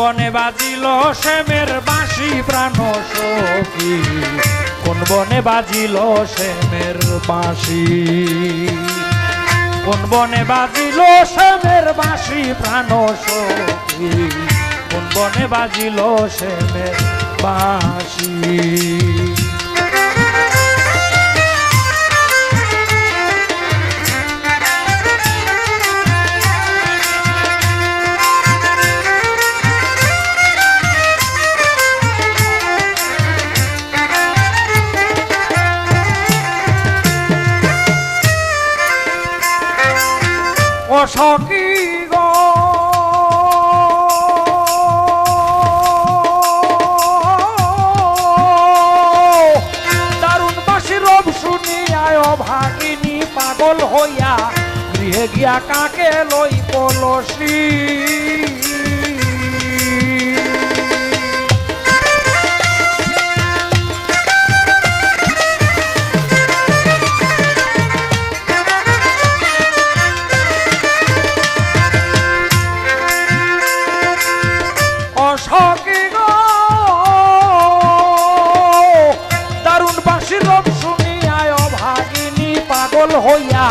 বনে বাজিল শ্যামের বাঁশি প্রাণ সখী। কোন বনে বাজিল শ্যামের বাঁশি? কোন বনে বাজিল শ্যামের বাঁশি প্রাণ সখী? কোন বনে বাজিল শ্যামের বাঁশি? অসকি গো। দারুণ ভাগিনী পাগল হইয়া গৃহে গিয়া কাকে লই পলসি পাগল হইয়া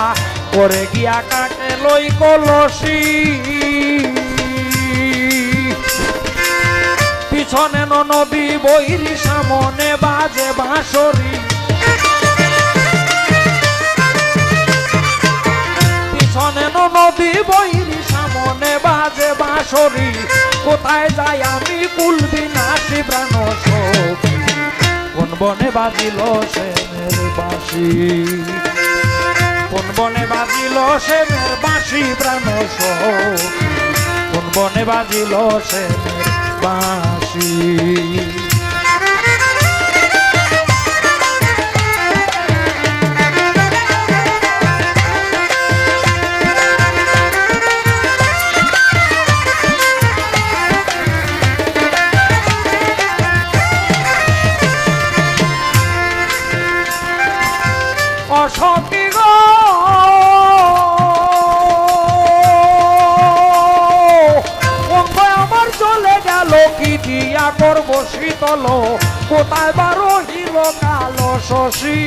করে গিয়া কাকে লই কলসি? পিছনে নদী বৈরি সামনে বাজে বাঁশরি। পিছনে নদী বৈরি সামনে বাজে বাঁশরি। কোথায় যাই আমি কুলবি নাচি প্রাণ কোন বনে বাজিল সেনের বাঁশি? কোন বনে বাজিল সেনের বাঁশি প্রাণ কোন বনে বাজিল সে বাঁশি? গেল কি দিয়া করব শীতল। কোথায় বারো হিরো কালো শশী?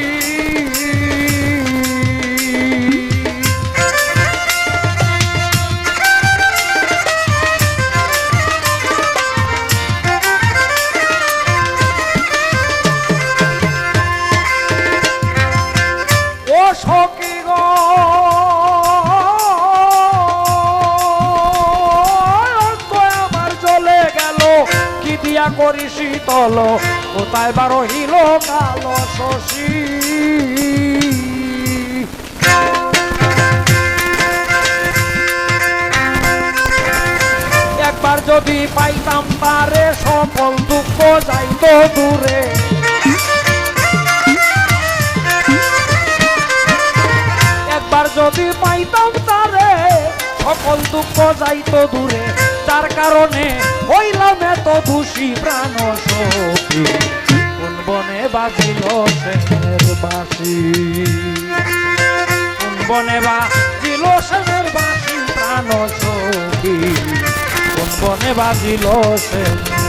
করি শীতল, কোথায় বারো হিলো কালো শশী? একবার যদি পাইতাম তারে সকল দুঃখ যাইতো দূরে। একবার যদি পাইতাম তারে সকল দুঃখ যাইতো দূরে, তার কারণে হইলাম এত দোষী প্রাণ বনে বাজিল সেনের বাসি বনে বাজিল সেনের বাসি প্রাণ সখী বনে বাজিল সেনের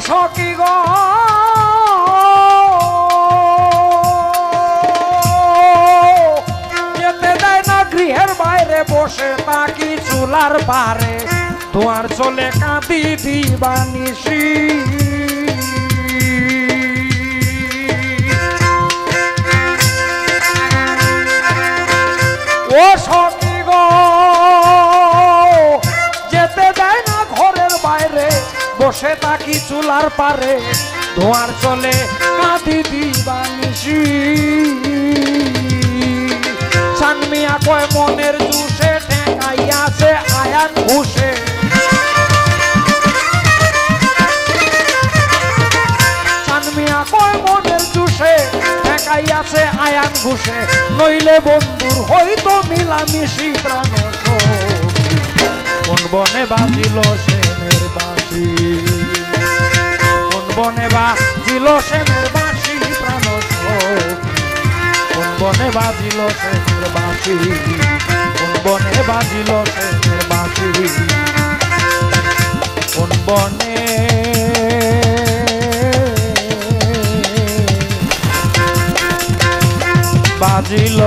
সখী গ। বসে তাকি চুলার পারে। তোমার চলে কাঁদি দিবানিসি বসে থাকি চুলার পারে, ধোয়ার চলে কাঁদি দিবানিসি সানমিয়া কয়, মনের জুসে ঠেকাইয়াছে আয়ান ঘুষে। ঘুষে। নইলে বন্ধুর হইতো মিলামিশি প্রাণ। কোন বনে বাজিল সেনের বনে বাজিল সেনের বাসি প্রাণ। কোন বনে বাজিল সেনের বাসি কোন বনে বাজিল সেনের বাসি কোন বনে? বাজিল